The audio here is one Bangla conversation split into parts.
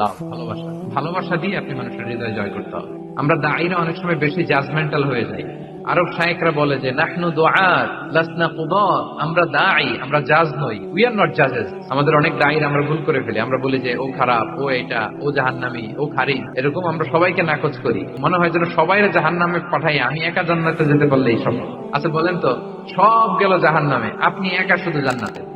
ভালোবাসা। ভালোবাসা দিয়ে আপনি মানুষের হৃদয় জয় করতে হবে। আমরা দায়ীরা অনেক সময় বেশি জাজমেন্টাল হয়ে যাই। আরব শায়েকরা বলে যে, নাহনু দোয়াত লাসনা কুদাত। আমরা দায়ী, আমরা জাজ নই। উই আর নট জাজেস আমাদের অনেক দায়ীর আমরা ভুল করে ফেলি। আমরা বলি যে, ও খারাপ, ও এটা, ও জাহান্নামি, ও খারিজ। এরকম আমরা সবাইকে নাকচ করি। মনে হয় যেন সবাই জাহান্নামে পাঠাই, আমি একা জান্নাতে যেতে পারলে এই সব আচ্ছা বলেন তো, সব গেল জাহান্নামে। আপনি একা শুধু জান্নাতে?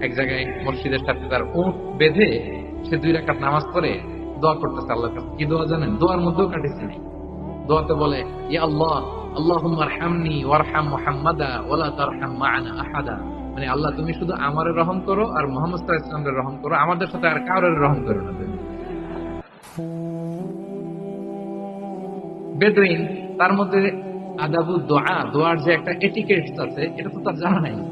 এক জায়গায় মসজিদের সাথে তার উঁট বেঁধে সে দুই রাকাত নামাজ পড়ে দোয়া করতেছে আল্লাহর কাছে। কি দোয়া জানেন? দোয়ার মধ্যেও কাটিছে নেই। দোয়াতে বলে, ইয়া আল্লাহ, আল্লাহুম্মা আরহামনি ওয়ারহাম মুহাম্মাদা ওয়ালা তারহাম আহাদা। মানে আল্লাহ, তুমি শুধু আমারে রহম করো আর মুহাম্মদ সাল্লাল্লাহু রহম করো। আমাদের সাথে আর কারোর রহম করো না তুমি। বেদুইন, তার মধ্যে আদাবু দোয়া, দোয়ার যে একটা এটিকেটস আছে, এটা তো তার জানা নাই।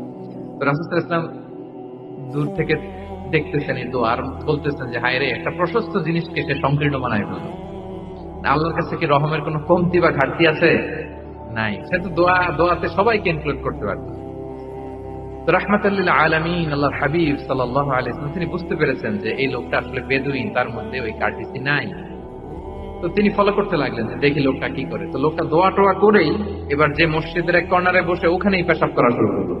রাসুল ইসলাম দূর থেকে দেখতেছেন, এই দোয়ার বলতেছেন যে হায় রে একটা প্রশস্ত জিনিসকে সে সংকীর্ণ বানায় ফেলল আল্লাহর কাছে কি রহমের কোনো কমতি বা ঘাটতি আছে? নাই। সে তো দোয়া, দোয়াতে সবাইকে ইনক্লুড করতে পারত। আলামিন, আল্লাহর হাবিব আলাইহি তিনি বুঝতে পেরেছেন যে, এই লোকটা আসলে বেদুইন, তার মধ্যে ওই কার্টিসি নাই। তো তিনি ফলো করতে লাগলেন যে, দেখি লোকটা কি করে। তো লোকটা দোয়া টোয়া করেই এবার যে মসজিদের এক কর্নারে বসে ওখানেই পেশাব করা শুরু করল।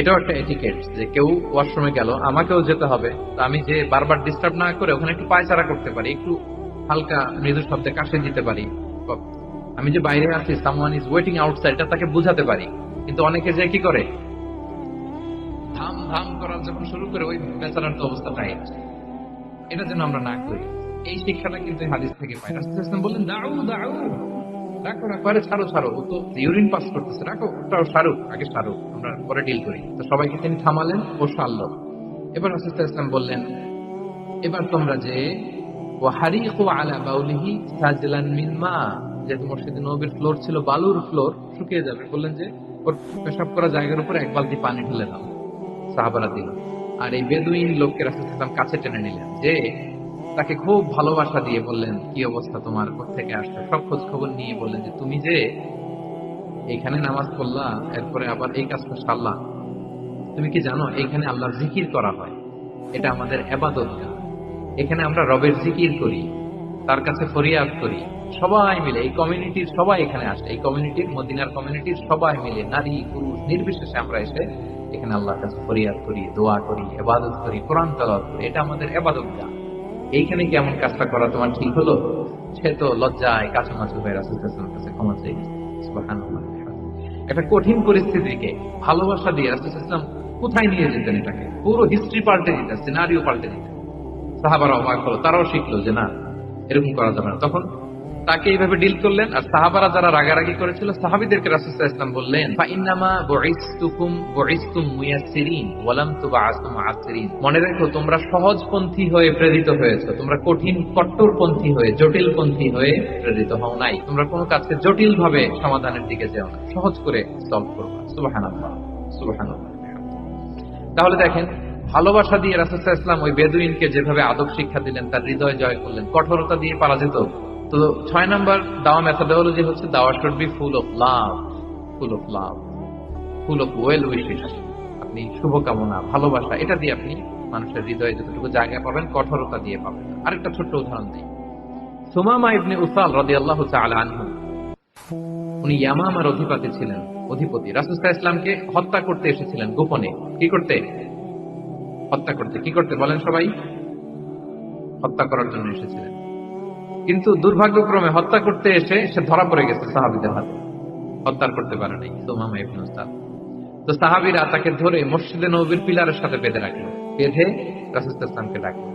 এটাও একটা এটিকেট যে কেউ ওয়াশরুমে গেল, আমাকেও যেতে হবে। তো আমি যে বারবার ডিস্টার্ব না করে ওখানে একটু পায়চারা করতে পারি, একটু হালকা মৃদু শব্দে কাশে দিতে পারি। আমি যে বাইরে আছি সামওয়ান ইজ ওয়েটিং আউটসাইড এটা তাকে বুঝাতে পারি। কিন্তু অনেকে যে কি করে? ধাম ধাম করা যখন শুরু করে, ওই বেচারার তো অবস্থা নাই এটা যেন আমরা না করি। এই শিক্ষাটা কিন্তু হাদিস থেকে পাই। রাসূল বললেন দাও দাও রাখো রাখো আরে ছাড়ো ছাড়ো। ও তো ইউরিন পাস করতেছে, রাখো। ওটাও সারুক আগে সারুক আমরা পরে ডিল করি। তো সবাইকে তিনি থামালেন ও সারল। এবার রাসূল ইসলাম বললেন, এবার তোমরা যে ও হারিকু আলা বাউলিহি সাজলান মা যেহেতু মসজিদে নবীর ফ্লোর ছিল, বালুর ফ্লোর, শুকিয়ে যাবে। বললেন যে, ওর পেশাব করা জায়গার উপর এক বালতি পানি ঢেলে দাও। সাহাবারা দিল। আর এই বেদুইন লোককে রাসূল ইসলাম কাছে টেনে নিলেন যে তাকে খুব ভালোবাসা দিয়ে বললেন, কি অবস্থা তোমার? থেকে আসছো? সব খোঁজ খবর নিয়ে বললেন যে, তুমি যে এখানে নামাজ পড়লা, এরপরে আবার এই কাজটা সারলা। তুমি কি জানো এখানে আল্লাহর জিকির করা হয়। এটা আমাদের এবাদত এখানে আমরা রবের জিকির করি, তার কাছে ফরিয়াদ করি। সবাই মিলে, এই কমিউনিটির সবাই এখানে আসে। এই কমিউনিটির, মদিনার কমিউনিটির সবাই মিলে, নারী, পুরুষ, নির্বিশেষে আমরা এসে এখানে আল্লাহর কাছে ফরিয়াদ করি, দোয়া করি এবাদত করি, কোরআন তালাওয়াত করি। এটা আমাদের এবাদত গান এইখানে কি এমন কাজটা করা তোমার ঠিক হলো? সে তো লজ্জায় কাছামাছি হয়ে রাসুলের কাছে ক্ষমা চাই একটা কঠিন পরিস্থিতিকে ভালোবাসা দিয়ে রাসুলাম কোথায় নিয়ে যেতেন এটাকে? পুরো হিস্ট্রি পাল্টে দিতেন সিনারিও পাল্টে দিতেন। সাহাবারা অবাক হলো, তারাও শিখলো যে না, এরকম করা যাবে না। তখন তাকে এইভাবে ডিল করলেন আর সাহাবারা যারা রাগারাগি করেছিল সাহাবিদেরকে রাসুল্লাহ ইসলাম বললেন মনে রেখো তোমরা সহজপন্থী হয়ে প্রেরিত হয়েছো তোমরা কঠিন কট্টরপন্থী হয়ে জটিলপন্থী হয়ে প্রেরিত হও নাই। তোমরা কোনো কাজকে জটিল ভাবে সমাধানের দিকে যেও না সহজ করে সলভ করবা সুবহানাল্লাহ সুবহানাল্লাহ। তাহলে দেখেন ভালোবাসা দিয়ে রাসুল্লাহ ইসলাম ওই বেদুইনকে যেভাবে আদব শিক্ষা দিলেন তার হৃদয় জয় করলেন কঠোরতা দিয়ে পারা যেত তো ছয় নম্বর দাওয়া মেথোডোলজি হচ্ছে দাওয়া should be full of love full of love full of well wishes আপনি শুভকামনা, ভালোবাসা, এটা দিয়ে আপনি মানুষের হৃদয়ে যতটুকু জায়গা পাবেন, কঠোরতা দিয়ে পাবেন। আরেকটা ছোট্ট উদাহরণ দিই। সুমামা ইবনে উসাল রাদিয়াল্লাহু তাআলা আনহু, উনি ইয়ামামার অধিপতি ছিলেন, অধিপতি। রাসুলসাহ ইসলামকে হত্যা করতে এসেছিলেন গোপনে। কি করতে? হত্যা করতে। কি করতে বলেন সবাই? হত্যা করার জন্য এসেছিলেন। কিন্তু দুর্ভাগ্যক্রমে হত্যা করতে এসে সে ধরা পড়ে গেছে সাহাবিদের হাতে। হত্যা করতে পারে নাই, সোমামা ইবনে তো সাহাবিরা তাকে ধরে মসজিদে নবীর পিলারের সাথে বেঁধে রাখল, বেঁধে ইসলামকে ডাকলো।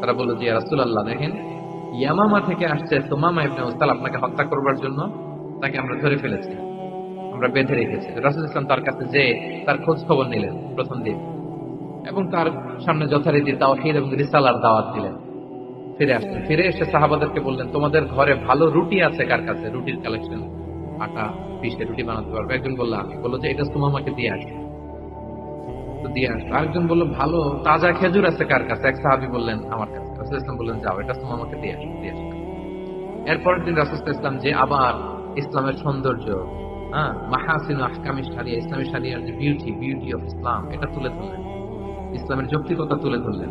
তারা বলল, যে রাসুল আল্লাহ দেখেন, ইয়ামামা থেকে আসছে সোমামা ইবনে উস্তাল আপনাকে হত্যা করবার জন্য, তাকে আমরা ধরে ফেলেছি, আমরা বেঁধে রেখেছি। রাসুল ইসলাম তার কাছে যে তার খোঁজ খবর নিলেন প্রথম দিন, এবং তার সামনে যথারীতি তাওহীদ এবং রিসালার দাওয়াত দিলেন। ফিরে আসলেন ফিরে এসে সাহাবাদেরকে বললেন, তোমাদের ঘরে ভালো রুটি আছে কার কাছে? রুটির কালেকশন আটা, পিসে রুটি বানাতে পারবে। একজন বলল, আমি বলল যে, এটা তোমাকে দিয়ে আসবে দিয়ে আরেকজন বলল, ভালো, তাজা খেজুর আছে কার কাছে? এক সাহাবি বললেন, আমার কাছে। রাসুল ইসলাম বললেন, যাও, এটা তোমাকে দিয়ে আসবে দিয়ে আসবে এরপরের দিন রাসুল ইসলাম যে আবার ইসলামের সৌন্দর্য হ্যাঁ মাহাসিন আহকামি সারিয়া ইসলামী সারিয়ার যে বিউটি বিউটি অফ ইসলাম এটা তুলে ধরলেন। ইসলামের যৌক্তিকতা তুলে ধরলেন।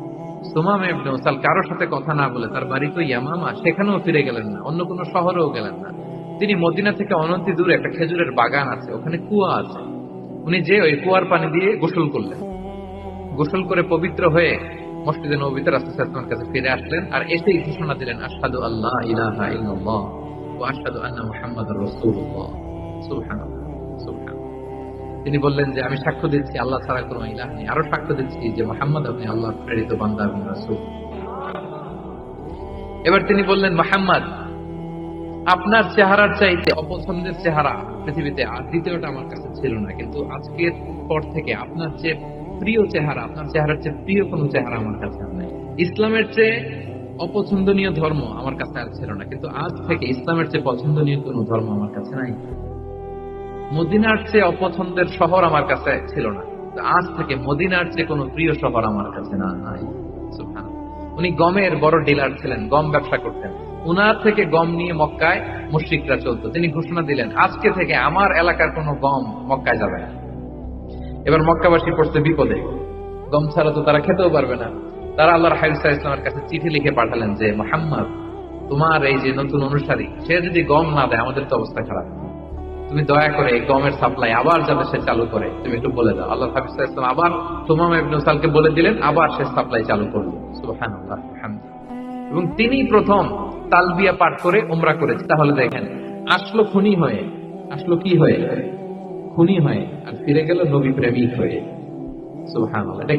সুমাম ইবনে উসাল কারোর সাথে কথা না বলে তার বাড়ি তো ইয়ামামা, সেখানেও ফিরে গেলেন না, অন্য কোনো শহরেও গেলেন না। তিনি মদিনা থেকে অনন্তি দূরে একটা খেজুরের বাগান আছে, ওখানে কুয়া আছে। উনি যে ওই কুয়ার পানি দিয়ে গোসল করলেন। গোসল করে পবিত্র হয়ে মসজিদে নবীতে রাসূলের কাছে ফিরে আসলেন আর এসেই ঘোষণা দিলেন, আশহাদু আল্লাহ ইলাহা ইল্লাল্লাহ ওয়া আশহাদু আন্না মুহাম্মাদুর রাসূলুল্লাহ। সুবহানাল্লাহ। তিনি বললেন যে, আমি সাক্ষ্য দিচ্ছি, আল্লাহ ছাড়া কোনো ইলাহ নেই। আরও সাক্ষ্য দিচ্ছি যে, মোহাম্মদ আপনি আল্লাহ প্রেরিত বান্দা এবং রাসূল। এবার তিনি বললেন, মোহাম্মদ, আপনার চেহারার চাইতে অপছন্দের চেহারা পৃথিবীতে আর দ্বিতীয়টা আমার কাছে ছিল না। কিন্তু আজকের পর থেকে আপনার চেয়ে প্রিয় চেহারা, আপনার চেহারার চেয়ে প্রিয় কোনো চেহারা আমার কাছে আর নেই। ইসলামের চেয়ে অপছন্দনীয় ধর্ম আমার কাছে আর ছিল না। কিন্তু আজ থেকে ইসলামের চেয়ে পছন্দনীয় কোনো ধর্ম আমার কাছে নাই। মদিনার চেয়ে অপছন্দের শহর আমার কাছে ছিল না। আজ থেকে মদিনার চেয়ে কোনো প্রিয় শহর আমার কাছে না, নাই। উনি গমের বড় ডিলার ছিলেন, গম ব্যবসা করতেন। উনার থেকে গম নিয়ে মক্কায় মুশ্রিকরা চলতো। তিনি ঘোষণা দিলেন, আজকে থেকে আমার এলাকার কোনো গম মক্কায় যাবে না। এবার মক্কাবাসী পড়ছে বিপদে। গম ছাড়া তো তারা খেতেও পারবে না। তারা আল্লাহর হাইসা ইসলামের কাছে চিঠি লিখে পাঠালেন যে, মোহাম্মদ, তোমার এই যে নতুন অনুসারী, সে যদি গম না দেয়, আমাদের তো অবস্থা খারাপ। তুমি দয়া করে এই গমের সাপ্লাই আবার যাতে সে চালু করে। তুমি একটু বলে দাও। আল্লাহ হাফিজ আবার তোমাম ইবনে সালকে বলে দিলেন, আবার সে সাপ্লাই চালু সুবহানাল্লাহ এবং তিনি প্রথম তালবিয়া পাঠ করে উমরা করেছে। তাহলে দেখেন, আসলো খুনি হয়ে, আসলো কি হয়ে? খুনি হয়ে, আর ফিরে গেল নবী প্রেমিক হয়ে। সুবহানাল্লাহ।